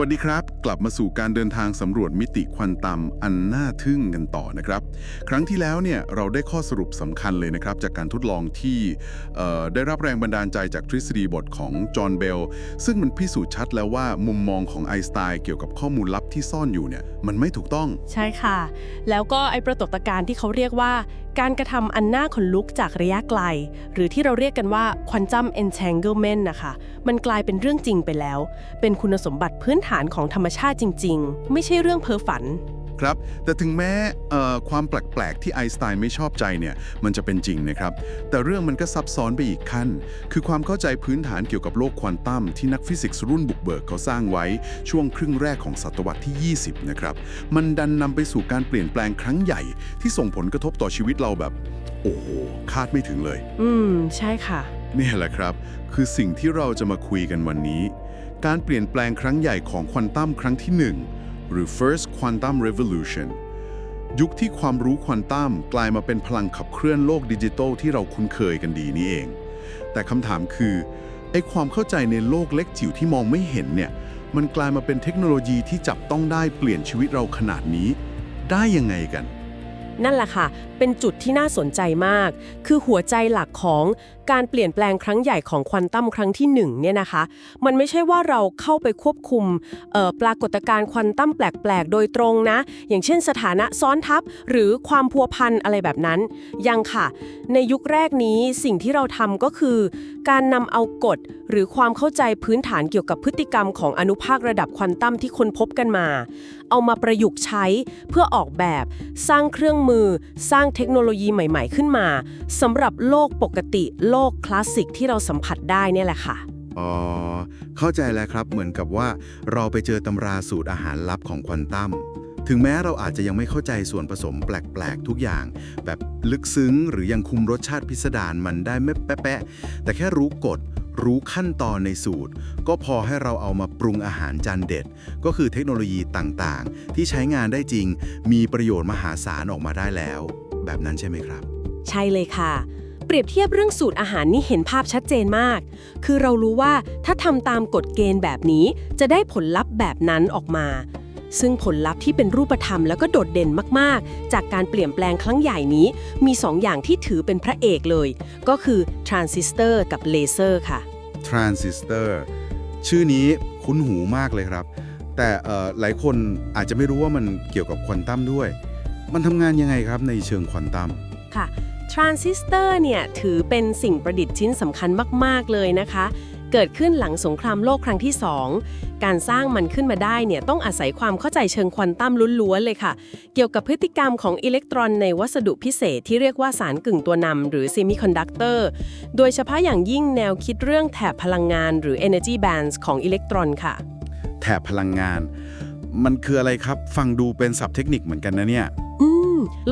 วัสดีครับ กลับมาสู่การเดินทางสำรวจมิติควันตัมอันน่าทึ่งกันต่อนะครับ ครั้งที่แล้วเนี่ยเราได้ข้อสรุปสำคัญเลยนะครับ จากการทดลองที่ได้รับแรงบันดาลใจจากทฤษฎีบทของจอห์นเบลซึ่งมันพิสูจน์ชัดแล้วว่ามุมมองของไอน์สไตน์เกี่ยวกับข้อมูลลับที่ซ่อนอยู่เนี่ยมันไม่ถูกต้อง ใช่ค่ะ แล้วก็ไอปรากฏการณ์ที่เขาเรียกว่า การกระทำอันน่าขนลุกจากระยะไกล หรือที่เราเรียกกันว่า quantum entanglement นะคะมันกลายเป็นเรื่องจริงไปแล้ว เป็นคุณสมบัติพื้นฐานของธรรมชาติจริง ๆ ไม่ใช่เรื่องเพ้อฝัน ครับ แต่ถึงแม้เอ่อความแปลก ๆ ที่ไอน์สไตน์ไม่ชอบใจเนี่ย มันจะเป็นจริงนะครับ แต่เรื่องมันก็ซับซ้อนไปอีกขั้น คือความเข้าใจพื้นฐานเกี่ยวกับโลกควอนตัมที่นักฟิสิกส์รุ่นบุกเบิกเขาสร้างไว้ ช่วงครึ่งแรกของศตวรรษที่ 20 นะครับ มันดันนำไปสู่การเปลี่ยนแปลงครั้งใหญ่ที่ส่งผลกระทบต่อชีวิตเราแบบ โอ้โหคาดไม่ถึงเลย อืม ใช่ค่ะนี่แหละครับ คือสิ่งที่เราจะมาคุยกันวันนี้ การเปลี่ยนแปลงครั้งใหญ่ของควอนตัมครั้งที่ 1 หรือ first quantum revolution ยุคที่ความรู้ควอนตัมกลายมาเป็นพลังขับเคลื่อนโลกดิจิทัลที่เราคุ้นเคยกันดีนี่เอง แต่คำถามคือไอ้ความเข้าใจในโลกเล็กจิ๋วที่มองไม่เห็นเนี่ย มันกลายมาเป็นเทคโนโลยีที่จับต้องได้เปลี่ยนชีวิตเราขนาดนี้ ได้ยังไงกัน นั่นแหละค่ะ เป็นจุดที่น่าสนใจมาก คือหัวใจหลักของการเปลี่ยนแปลงครั้งใหญ่ของควอนตัมครั้งที่หนึ่งเนี่ยนะคะ มันไม่ใช่ว่าเราเข้าไปควบคุมเอ่อปรากฏการณ์ควอนตัมแปลก ๆ โดยตรงนะ อย่างเช่นสถานะซ้อนทับ หรือความพัวพันอะไรแบบนั้น ยังค่ะ ในยุคแรกนี้สิ่งที่เราทำก็คือ การนำเอากฎ หรือความเข้าใจพื้นฐานเกี่ยวกับพฤติกรรมของอนุภาคระดับควอนตัมที่คนพบกันมา เอามาประยุกต์ใช้เพื่อออกแบบ สร้างเครื่องมือ สร้างเทคโนโลยีใหม่ ๆ ขึ้นมาสำหรับโลกปกติ โลกคลาสสิกที่เราสัมผัสได้เนี่ยแหละค่ะอ๋อเข้าใจแล้วครับเหมือนกับว่าเราไปเจอตำราสูตรอาหารลับของควอนตัม ถึงแม้เราอาจจะยังไม่เข้าใจส่วนผสมแปลกๆ ทุกอย่าง แบบลึกซึ้งหรือยังคุมรสชาติพิสดารมันได้ไม่แป๊ะแต่แค่รู้กฎรู้ขั้นตอนในสูตร ก็พอให้เราเอามาปรุงอาหารจานเด็ด ก็คือเทคโนโลยีต่างๆ ที่ใช้งานได้จริง มีประโยชน์มหาศาลออกมาได้แล้ว แบบนั้นใช่ไหมครับ ใช่เลยค่ะ เปรียบเทียบเรื่องสูตรอาหารนี่เห็นภาพชัดเจนมาก คือเรารู้ว่าถ้าทำตามกฎเกณฑ์แบบนี้จะได้ผลลัพธ์แบบนั้นออกมา ซึ่งผลลัพธ์ที่เป็นรูปธรรมแล้วก็โดดเด่นมากๆ จากการเปลี่ยนแปลงครั้งใหญ่นี้ มี 2 อย่างที่ถือเป็นพระเอกเลย ก็คือทรานซิสเตอร์กับเลเซอร์ค่ะทรานซิสเตอร์ชื่อนี้คุ้นหูมากเลยครับ แต่เอ่อหลายคนอาจจะไม่รู้ว่ามันเกี่ยวกับควอนตัมด้วย มันทำงานยังไงครับในเชิงควอนตัมค่ะทรานซิสเตอร์เนี่ยถือเป็นสิ่งประดิษฐ์ชิ้นสำคัญมาก ๆ เลยนะคะ เกิดขึ้นหลังสงครามโลกครั้งที่ 2 การสร้างมันขึ้นมาได้เนี่ยต้องอาศัยความเข้าใจเชิงควอนตัมล้วนๆเลยค่ะ เกี่ยวกับพฤติกรรมของอิเล็กตรอนในวัสดุพิเศษที่เรียกว่าสารกึ่งตัวนำหรือเซมิคอนดักเตอร์โดยเฉพาะอย่างยิ่งแนวคิดเรื่องแถบพลังงานหรือ energy bands ของอิเล็กตรอนค่ะ แถบพลังงาน มันคืออะไรครับ ฟังดูเป็นศัพท์เทคนิคเหมือนกันนะเนี่ยอืม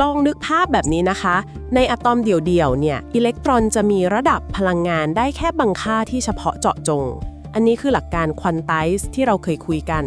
ลองนึกภาพแบบนี้นะคะ ในอะตอมเดี่ยวๆเนี่ยอิเล็กตรอนจะมีระดับพลังงานได้แค่บางค่าที่เฉพาะเจาะจง อันนี้คือหลักการควอนไตซ์ที่เราเคยคุยกัน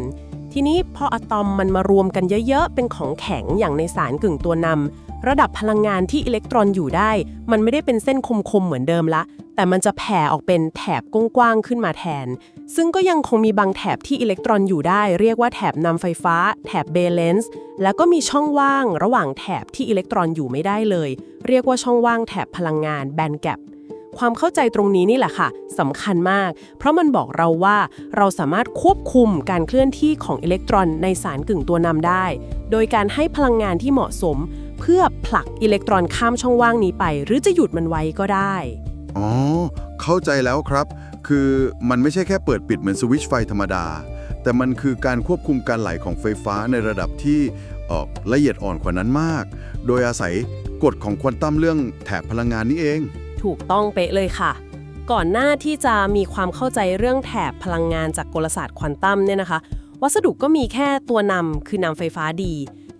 ทีนี้พออะตอมมันมารวมกันเยอะ ๆ เป็นของแข็งอย่างในสารกึ่งตัวนำระดับพลังงานที่อิเล็กตรอนอยู่ได้ มันไม่ได้เป็นเส้นคมๆเหมือนเดิมละ แต่มันจะแผ่ออกเป็นแถบกว้างๆขึ้นมาแทน ซึ่งก็ยังคงมีบางแถบที่อิเล็กตรอนอยู่ได้ เรียกว่าแถบนำไฟฟ้า แถบเบเลนส์แล้วก็มีช่องว่าง ระหว่างแถบที่อิเล็กตรอนอยู่ไม่ได้เลย เรียกว่าช่องว่างแถบพลังงานแบนแกป ความเข้าใจตรงนี้นี่แหละค่ะสำคัญมาก เพราะมันบอกเราว่าเราสามารถควบคุมการเคลื่อนที่ของอิเล็กตรอนในสารกึ่งตัวนำได้ โดยการให้พลังงานที่เหมาะสม เพื่อผลักอิเล็กตรอนข้ามช่องว่างนี้ไป หรือจะหยุดมันไว้ก็ได้ อ๋อ เข้าใจแล้วครับ คือมันไม่ใช่แค่เปิดปิดเหมือนสวิตช์ไฟธรรมดา แต่มันคือการควบคุมการไหลของไฟฟ้าในระดับที่เออละเอียดอ่อนกว่านั้นมาก โดยอาศัยกฎของควอนตัมเรื่องแถบพลังงานนี่เอง ถูกต้องเป๊ะเลยค่ะ ก่อนหน้าที่จะมีความเข้าใจเรื่องแถบพลังงานจากกลศาสตร์ควอนตัมเนี่ยนะคะ วัสดุก็มีแค่ตัวนำคือนำไฟฟ้าดี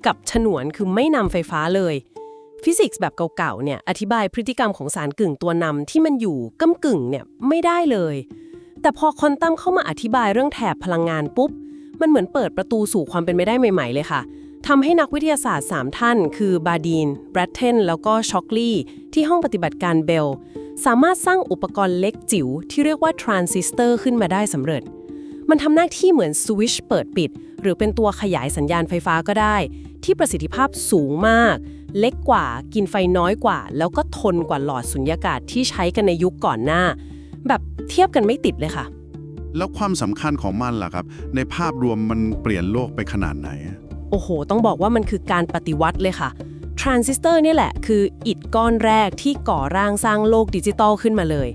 กับฉนวนคือไม่นำไฟฟ้าเลย ฟิสิกส์แบบเก่าๆเนี่ยอธิบายพฤติกรรมของสารกึ่งตัวนำที่มันอยู่ก้ากึ่งเนี่ยไม่ได้เลย แต่พอควอนตัมเข้ามาอธิบายเรื่องแถบพลังงานปุ๊บมันเหมือนเปิดประตูสู่ความเป็นไปได้ใหม่ ๆ เลยค่ะ ทำให้นักวิทยาศาสตร์ 3 ท่าน คือบาดีน แบรดเทน แล้วก็ช็อกลีย์ที่ห้องปฏิบัติการเบล สามารถสร้างอุปกรณ์เล็กจิ๋วที่เรียกว่าทรานซิสเตอร์ขึ้นมาได้สำเร็จ มันทำหน้าที่เหมือนสวิชเปิดปิด หรือเป็นตัวขยายสัญญาณไฟฟ้าก็ได้ ที่ประสิทธิภาพสูงมาก เล็กกว่า กินไฟน้อยกว่า แล้วก็ทนกว่าหลอดสุญญากาศที่ใช้กันในยุคก่อนหน้า แบบเทียบกันไม่ติดเลยค่ะ แล้วความสำคัญของมันล่ะครับ ในภาพรวมมันเปลี่ยนโลกไปขนาดไหน โอ้โห ต้องบอกว่ามันคือการปฏิวัติเลยค่ะ ทรานซิสเตอร์นี่แหละคืออิฐก้อนแรกที่ก่อร่างสร้างโลกดิจิตอลขึ้นมาเลย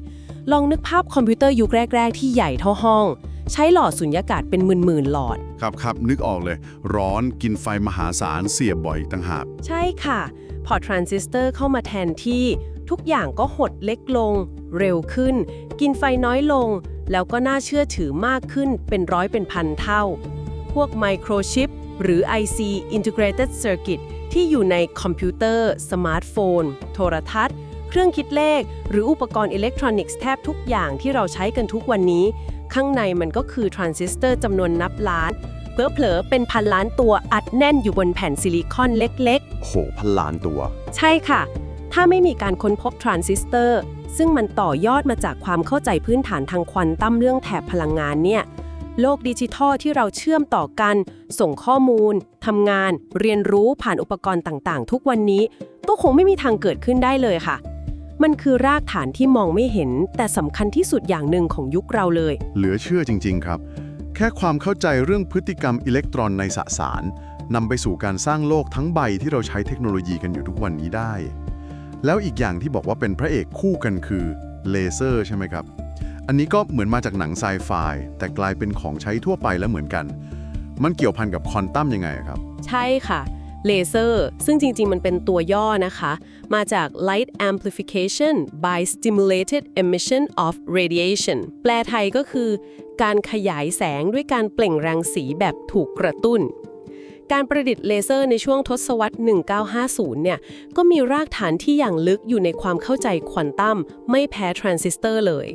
ลองนึกภาพคอมพิวเตอร์ยุคแรก ๆ ที่ใหญ่เท่าห้อง ใช้หลอดสุญญากาศเป็นหมื่นๆหลอด ครับครับนึกออกเลย ร้อนกินไฟมหาศาลเสียบบ่อยต่างหาก ใช่ค่ะ พอทรานซิสเตอร์เข้ามาแทนที่ทุกอย่างก็หดเล็กลง เร็วขึ้น กินไฟน้อยลง แล้วก็น่าเชื่อถือมากขึ้นเป็นร้อยเป็นพันเท่า พวกไมโครชิป หรือ IC Integrated Circuit ที่อยู่ในคอมพิวเตอร์ สมาร์ทโฟน โทรทัศน์ เครื่องคิดเลข หรืออุปกรณ์อิเล็กทรอนิกส์แทบทุกอย่างที่เราใช้กันทุกวันนี้ ข้างในมันก็คือทรานซิสเตอร์จำนวนนับล้าน เผลอๆ เป็นพันล้านตัวอัดแน่นอยู่บนแผ่นซิลิคอนเล็กๆโหพันล้านตัวใช่ค่ะ ถ้าไม่มีการค้นพบทรานซิสเตอร์ซึ่งมันต่อยอดมาจากความเข้าใจพื้นฐานทางควอนตัมเรื่องแถบพลังงานเนี่ย โลกดิจิทัลที่เราเชื่อมต่อกัน ส่งข้อมูลทำงาน เรียนรู้ผ่านอุปกรณ์ต่างๆ ทุกวันนี้ ก็คงไม่มีทางเกิดขึ้นได้เลยค่ะ มันคือรากฐานที่มองไม่เห็น แต่สำคัญที่สุดอย่างหนึ่งของยุคเราเลย เหลือเชื่อจริง ๆ ครับ แค่ความเข้าใจเรื่องพฤติกรรมอิเล็กตรอนในสสารนำไปสู่การสร้างโลกทั้งใบที่เราใช้เทคโนโลยีกันอยู่ทุกวันนี้ได้ แล้วอีกอย่างที่บอกว่าเป็นพระเอกคู่กันคือเลเซอร์ใช่ไหมครับอันนี้ก็เหมือนมาจากหนังไซไฟแต่กลายเป็นของใช้ทั่วไปแล้วเหมือนกัน มันเกี่ยวพันกับควอนตัมยังไงครับ ใช่ค่ะเลเซอร์ซึ่งจริง ๆ มันเป็นตัวย่อนะคะ มาจาก light amplification by stimulated emission of radiation แปลไทยก็คือ การขยายแสงด้วยการเปล่งรังสีแบบถูกกระตุ้น การประดิษฐ์เลเซอร์ในช่วงทศวรรษ 1950 เนี่ย ก็มีรากฐานที่อย่างลึกอยู่ในความเข้าใจควอนตัมไม่แพ้ทรานซิสเตอร์เลย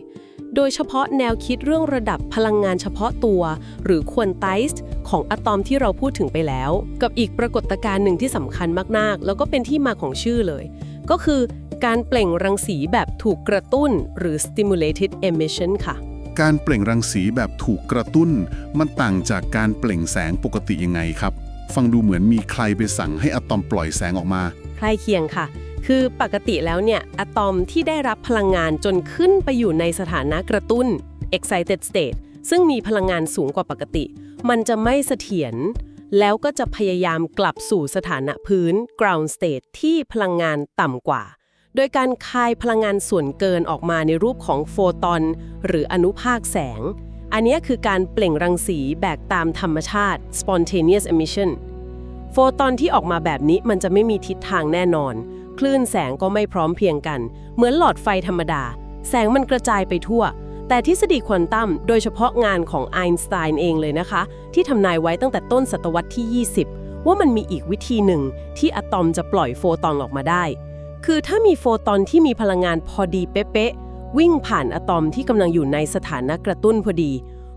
โดยเฉพาะแนวคิดเรื่องระดับพลังงานเฉพาะตัว หรือควอนไตส์ของอะตอมที่เราพูดถึงไปแล้ว กับอีกปรากฏการณ์หนึ่งที่สำคัญมาก ๆ แล้วก็เป็นที่มาของชื่อเลย ก็คือการเปล่งรังสีแบบถูกกระตุ้น หรือ stimulated emission ค่ะการเปล่งรังสีแบบถูกกระตุ้น มันต่างจากการเปล่งแสงปกติยังไงครับ ฟังดูเหมือนมีใครไปสั่งให้อะตอมปล่อยแสงออกมาใกล้เคียงค่ะ คือปกติแล้วเนี่ยอะตอมที่ได้รับพลังงานจนขึ้นไปอยู่ในสถานะกระตุ้น excited state ซึ่งมีพลังงานสูงกว่าปกติ มันจะไม่เสถียรแล้วก็จะพยายามกลับสู่สถานะพื้น ground state ที่พลังงานต่ำกว่า โดยการคายพลังงานส่วนเกินออกมาในรูปของโฟตอน หรืออนุภาคแสง อันนี้คือการเปล่งรังสีแบกตามธรรมชาติ spontaneous emission โฟตอนที่ออกมาแบบนี้มันจะไม่มีทิศทางแน่นอน คลื่นแสงก็ไม่พร้อมเพียงกัน เหมือนหลอดไฟธรรมดา แสงมันกระจายไปทั่ว แต่ทฤษฎีควอนตัมโดยเฉพาะงานของไอน์สไตน์เองเลยนะคะ ที่ทำนายไว้ตั้งแต่ต้นศตวรรษที่ 20 ว่ามันมีอีกวิธีหนึ่งที่อะตอมจะปล่อยโฟตอนออกมาได้ คือถ้ามีโฟตอนที่มีพลังงานพอดีเป๊ะๆ วิ่งผ่านอะตอมที่กำลังอยู่ในสถานะกระตุ้นพอดี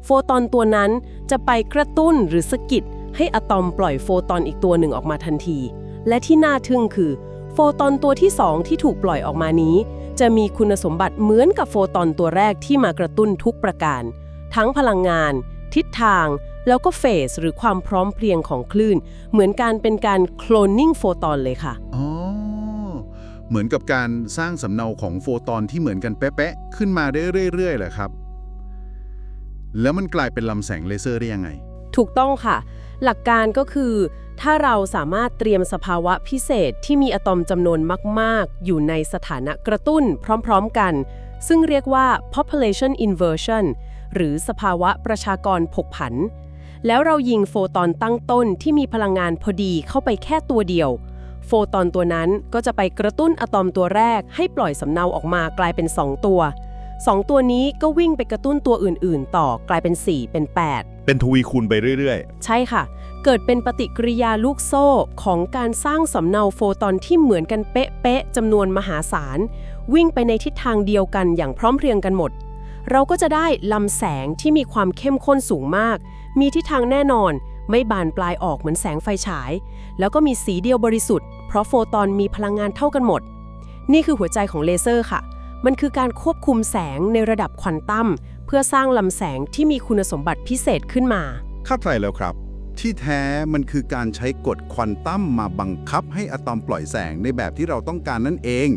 โฟตอนตัวนั้นจะไปกระตุ้นหรือสะกิดให้อะตอมปล่อยโฟตอนอีกตัวหนึ่งออกมาทันที และที่น่าทึ่งคือ โฟตอนตัวที่2ที่ถูกปล่อยออกมานี้ จะมีคุณสมบัติเหมือนกับโฟตอนตัวแรกที่มากระตุ้นทุกประการ ทั้งพลังงาน ทิศทาง แล้วก็เฟสหรือความพร้อมเพรียงของคลื่น เหมือนการเป็นการโคลนนิ่งโฟตอนเลยค่ะอ๋อ เหมือนกับการสร้างสำเนาของโฟตอนที่เหมือนกันเป๊ะๆขึ้นมาได้เรื่อยๆเหรอครับ แล้วมันกลายเป็นลำแสงเลเซอร์ได้ยังไง ถูกต้องค่ะ หลักการก็คือ ถ้าเราสามารถเตรียมสภาวะพิเศษที่มีอะตอมจำนวนมาก ๆ อยู่ในสถานะกระตุ้นพร้อม ๆ กัน ซึ่งเรียกว่า population inversion หรือสภาวะประชากรผกผัน แล้วเรายิงโฟตอนตั้งต้นที่มีพลังงานพอดีเข้าไปแค่ตัวเดียว โฟตอนตัวนั้นก็จะไปกระตุ้นอะตอมตัวแรกให้ปล่อยสำเนาออกมากลายเป็น 2 ตัว 2 ตัวนี้ก็วิ่งไปกระตุ้นตัวอื่น ๆ ต่อกลายเป็น 4 เป็น 8 เป็นทวีคูณไปเรื่อยใช่ค่ะ เกิดเป็นปฏิกิริยาลูกโซ่ของการสร้างสำเนาโฟตอนที่เหมือนกันเป๊ะๆจำนวนมหาศาล วิ่งไปในทิศทางเดียวกันอย่างพร้อมเพรียงกันหมด เราก็จะได้ลำแสงที่มีความเข้มข้นสูงมาก มีทิศทางแน่นอนไม่บานปลายออกเหมือนแสงไฟฉาย แล้วก็มีสีเดียวบริสุทธิ์ เพราะโฟตอนมีพลังงานเท่ากันหมด นี่คือหัวใจของเลเซอร์ค่ะ มันคือการควบคุมแสงในระดับควอนตัมเพื่อสร้างลำแสงที่มีคุณสมบัติพิเศษขึ้นมา เข้าใจแล้วครับ ที่แท้มันคือการใช้กฎควอนตัมมาบังคับให้อะตอมปล่อยแสงในแบบที่เราต้องการนั่นเอง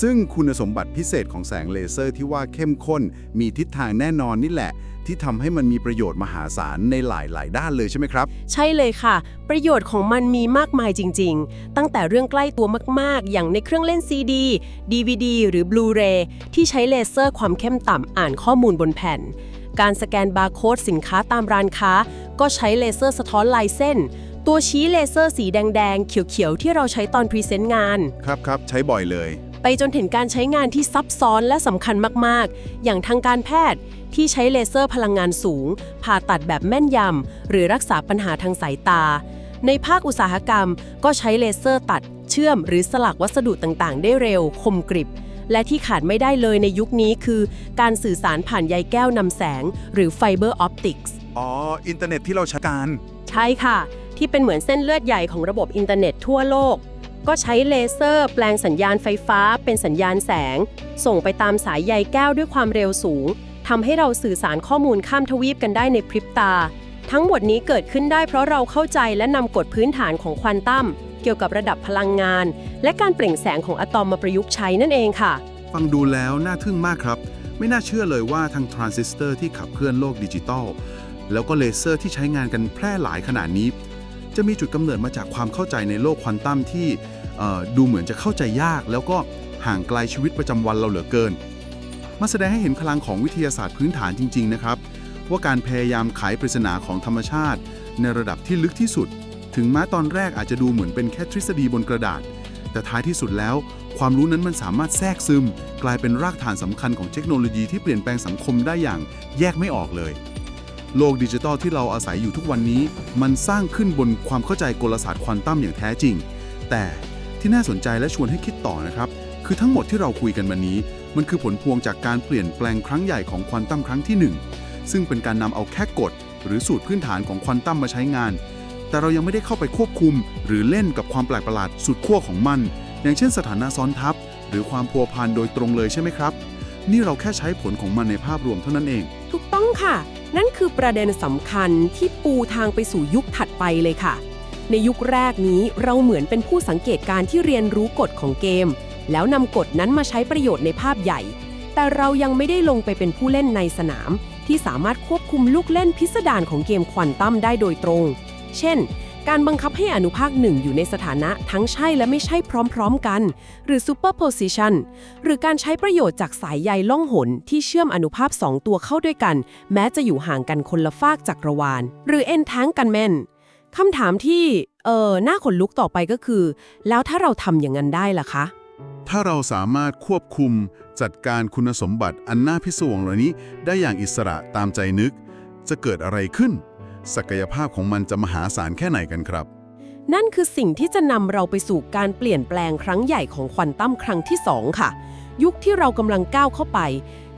ซึ่งคุณสมบัติพิเศษของแสงเลเซอร์ที่ว่าเข้มข้น มีทิศทางแน่นอนนี่แหละ ที่ทำให้มันมีประโยชน์มหาศาลในหลาย ๆ ด้านเลยใช่ไหมครับ ใช่เลยค่ะ ประโยชน์ของมันมีมากมายจริง ๆ ตั้งแต่เรื่องใกล้ตัวมาก ๆ อย่างในเครื่องเล่น CD DVD หรือ Blu-ray ที่ใช้เลเซอร์ความเข้มต่ำอ่านข้อมูลบนแผ่น การสแกนบาร์โค้ดสินค้าตามร้านค้า ก็ใช้เลเซอร์สะท้อนลายเส้น ตัวชี้เลเซอร์สีแดง ๆ เขียว ๆ ที่เราใช้ตอนพรีเซนต์งาน ครับครับใช้บ่อยเลย ไปจนถึงการใช้งานที่ซับซ้อนและสำคัญมากๆ อย่างทางการแพทย์ที่ใช้เลเซอร์พลังงานสูง ผ่าตัดแบบแม่นยำ หรือรักษาปัญหาทางสายตา ในภาคอุตสาหกรรม ก็ใช้เลเซอร์ตัด เชื่อม หรือสลักวัสดุต่างๆ ได้เร็ว คมกริบ และที่ขาดไม่ได้เลยในยุคนี้คือ การสื่อสารผ่านใยแก้วนำแสง หรือไฟเบอร์ออปติกส์อ๋อ อินเทอร์เน็ตที่เราใช้การ ใช่ค่ะ ที่เป็นเหมือนเส้นเลือดใหญ่ของระบบอินเทอร์เน็ตทั่วโลก ก็ใช้เลเซอร์แปลงสัญญาณไฟฟ้าเป็นสัญญาณแสง ส่งไปตามสายใยแก้วด้วยความเร็วสูงทำให้เราสื่อสารข้อมูลข้ามทวีปกันได้ในพริบตา ทั้งหมดนี้เกิดขึ้นได้เพราะเราเข้าใจและนำกฎพื้นฐานของควอนตัมเกี่ยวกับระดับพลังงาน และการเปล่งแสงของอะตอมมาประยุกต์ใช้นั่นเองค่ะ ฟังดูแล้วน่าทึ่งมากครับ ไม่น่าเชื่อเลยว่าทางทรานซิสเตอร์ที่ขับเคลื่อนโลกดิจิตอลแล้วก็เลเซอร์ที่ใช้งานกันแพร่หลายขนาดนี้ จะมีจุดกำเนิดมาจากความเข้าใจในโลกควอนตัมที่ดูเหมือนจะเข้าใจยาก แล้วก็ห่างไกลชีวิตประจำวันเราเหลือเกิน มาแสดงให้เห็นพลังของวิทยาศาสตร์พื้นฐานจริง ๆ นะครับ ว่าการพยายามไขปริศนาของธรรมชาติ ในระดับที่ลึกที่สุด ถึงแม้ตอนแรกอาจจะดูเหมือนเป็นแค่ทฤษฎีบนกระดาษ แต่ท้ายที่สุดแล้ว ความรู้นั้นมันสามารถแทรกซึม กลายเป็นรากฐานสำคัญของเทคโนโลยีที่เปลี่ยนแปลงสังคมได้อย่างแยกไม่ออกเลย โลกดิจิทัลที่เราอาศัยอยู่ทุกวันนี้ มันสร้างขึ้นบนความเข้าใจกลศาสตร์ควอนตัมอย่างแท้จริง แต่ที่น่าสนใจและชวนให้คิดต่อนะครับ คือทั้งหมดที่เราคุยกันวันนี้ มันคือผลพวงจากการเปลี่ยนแปลงครั้งใหญ่ของควอนตัมครั้งที่หนึ่งซึ่งเป็นการนำเอาแค่กฎ หรือสูตรพื้นฐานของควอนตัมมาใช้งาน แต่เรายังไม่ได้เข้าไปควบคุม หรือเล่นกับความแปลกประหลาดสุดขั้วของมัน อย่างเช่นสถานะซ้อนทับ หรือความพัวพันโดยตรงเลยใช่ไหมครับ นี่เราแค่ใช้ผลของมันในภาพรวมเท่านั้นเอง ถูกต้องค่ะ นั่นคือประเด็นสำคัญที่ปูทางไปสู่ยุคถัดไปเลยค่ะ ในยุคแรกนี้เราเหมือนเป็นผู้สังเกตการณ์ที่เรียนรู้กฎของเกม แล้วนำกฎนั้นมาใช้ประโยชน์ในภาพใหญ่ แต่เรายังไม่ได้ลงไปเป็นผู้เล่นในสนาม ที่สามารถควบคุมลูกเล่นพิสดารของเกมควอนตัมได้โดยตรง เช่น การบังคับให้อนุภาคหนึ่งอยู่ในสถานะทั้งใช่และไม่ใช่พร้อมๆกัน หรือ superposition หรือการใช้ประโยชน์จากสายใยล่องหนที่เชื่อมอนุภาพ2ตัวเข้าด้วยกัน แม้จะอยู่ห่างกันคนละฟากจักรวาล หรือ entanglement คำถามที่ เออหน่าขนลุกต่อไปก็คือ แล้วถ้าเราทำอย่างนั้นได้ล่ะคะ ถ้าเราสามารถควบคุมจัดการคุณสมบัติอันน่าพิศวงเหล่านี้ได้อย่างอิสระตามใจนึก จะเกิดอะไรขึ้น ศักยภาพของมันจะมหาศาลแค่ไหนกันครับ นั่นคือสิ่งที่จะนำเราไปสู่การเปลี่ยนแปลงครั้งใหญ่ของควอนตัมครั้งที่ 2 ค่ะ ยุคที่เรากำลังก้าวเข้าไป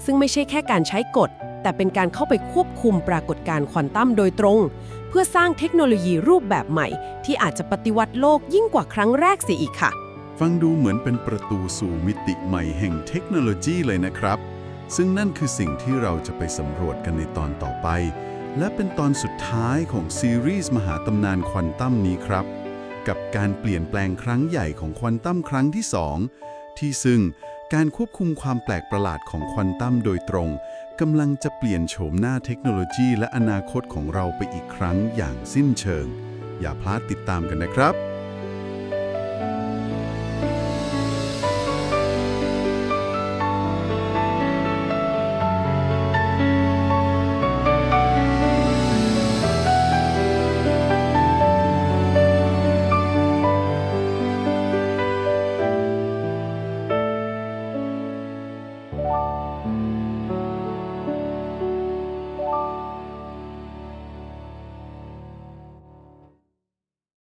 ซึ่งไม่ใช่แค่การใช้กฎ แต่เป็นการเข้าไปควบคุมปรากฏการณ์ควอนตัมโดยตรง เพื่อสร้างเทคโนโลยีรูปแบบใหม่ ที่อาจจะปฏิวัติโลกยิ่งกว่าครั้งแรกเสียอีกค่ะ ฟังดูเหมือนเป็นประตูสู่มิติใหม่แห่งเทคโนโลยีเลยนะครับ ซึ่งนั่นคือสิ่งที่เราจะไปสำรวจกันในตอนต่อไป และเป็นตอนสุดท้ายของซีรีส์มหาตำนานควอนตัมนี้ครับ กับการเปลี่ยนแปลงครั้งใหญ่ของควอนตัมครั้งที่ 2 ที่ซึ่งการควบคุมความแปลกประหลาดของควอนตัมโดยตรงกำลังจะเปลี่ยนโฉมหน้าเทคโนโลยีและอนาคตของเราไปอีกครั้งอย่างสิ้นเชิง อย่าพลาดติดตามกันนะครับ